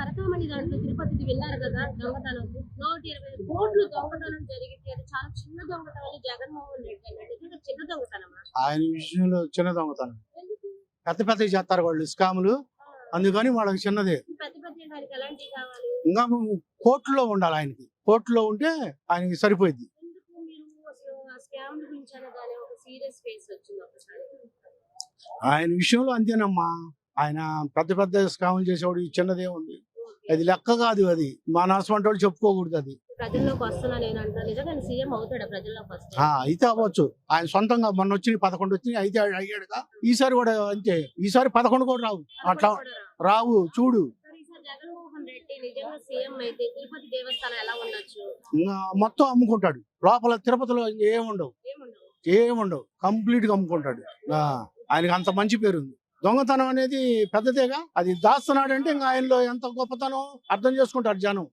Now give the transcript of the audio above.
పరకామణి దాంట్లో తిరుపతికి వెళ్ళారు కదా దొంగతనం. నూట ఇరవై కోట్లు దొంగతనం జరిగితే అది చాలా చిన్న దొంగతనం జగన్మోహన్ రెడ్డి ఒక చిన్న దొంగతనమా? ఆయన విషయంలో చిన్న దొంగతనం. పెద్ద పెద్ద చేస్తారు వాళ్ళు స్కాములు. అందుకని వాళ్ళకి చిన్నదే. ఇంకా కోర్టులో ఉండాలి ఆయనకి. కోర్టులో ఉంటే ఆయనకి సరిపోయింది ఆయన విషయంలో అంతేనమ్మా. ఆయన పెద్ద పెద్ద స్కాములు చేసేవాడు చిన్నదే ఉంది. అది లెక్క కాదు అది. మా నాశమంటే వాళ్ళు చెప్పుకోకూడదు అది. అయితే అవ్వచ్చు. ఆయన సొంతంగా మొన్న వచ్చి పదకొండు వచ్చి అయితే అయ్యాడుగా. ఈసారి కూడా అంతే. ఈసారి పదకొండు కూడా రావు. అట్లా. రావు. చూడు. మొత్తం అమ్ముకుంటాడు. లోపల తిరుపతిలో ఏముండవు? ఏముండవు కంప్లీట్గా అమ్ముకుంటాడు. ఆయనకి అంత మంచి పేరు ఉంది దొంగతనం అనేది పెద్దదేగా. అది దాస్తున్నాడంటే ఇంకా ఆయనలో ఎంత గొప్పతనం అర్థం చేసుకుంటారు జనం.